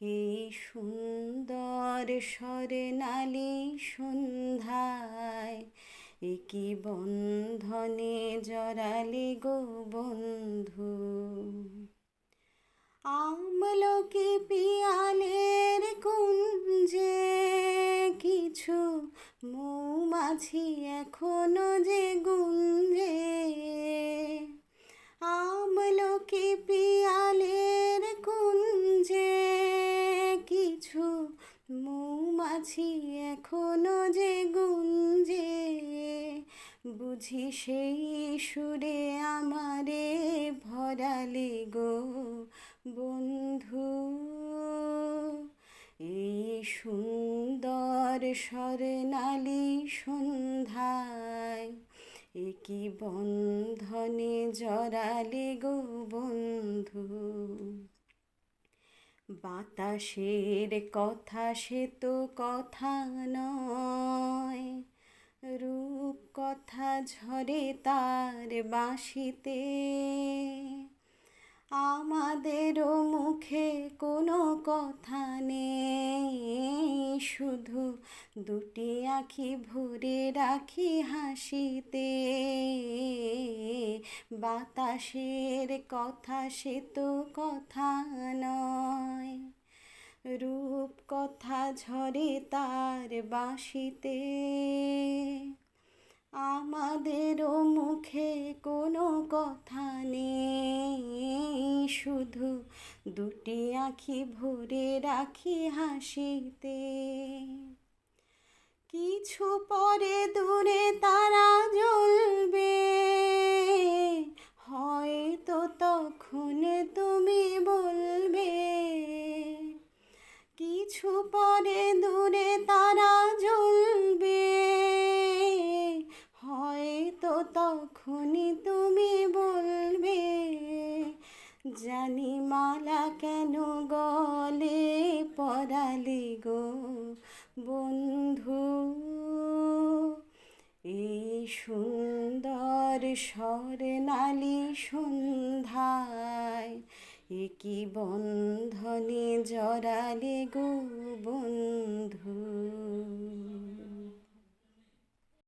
এই সুন্দর স্বর্ণালী সন্ধ্যায়, একি বন্ধনে জড়ালে গো বন্ধু। আমলকে পিয়ালের কুঞ্জে কিছু মৌমাছি এখনও যে গুঞ্জে বুঝি সেই সুরে আমারে ভরালে গো বন্ধু। এই সুন্দর স্বর্ণালী সন্ধ্যায় একি বন্ধনে জড়ালে গো বন্ধু। বাতাসের কথা সে তো কথা নয়। কথা ঝরে তার বাঁশিতে। আমাদেরও মুখে কোনো কথা নেই, শুধু দুটি আঁখি ভরে রাখি হাসিতে। বাতাসের কথা সে তো কথা নয় রূপ কথা ঝরে তার বাঁশিতে। আমাদেরও মুখে কোনো কথা নেই। শুধু দুটি আঁখি ভরে রাখি হাসিতে। কিছু পরে দূরে তারা জ্বলবে। হয়তো তখন তুমি বলবে, কিছু পরে দূরে তারা জানি মালা কেন গলে পরালি গো বন্ধু। এই সুন্দর স্বর্ণালী সন্ধ্যায় একি বন্ধনে জড়ালে গো বন্ধু।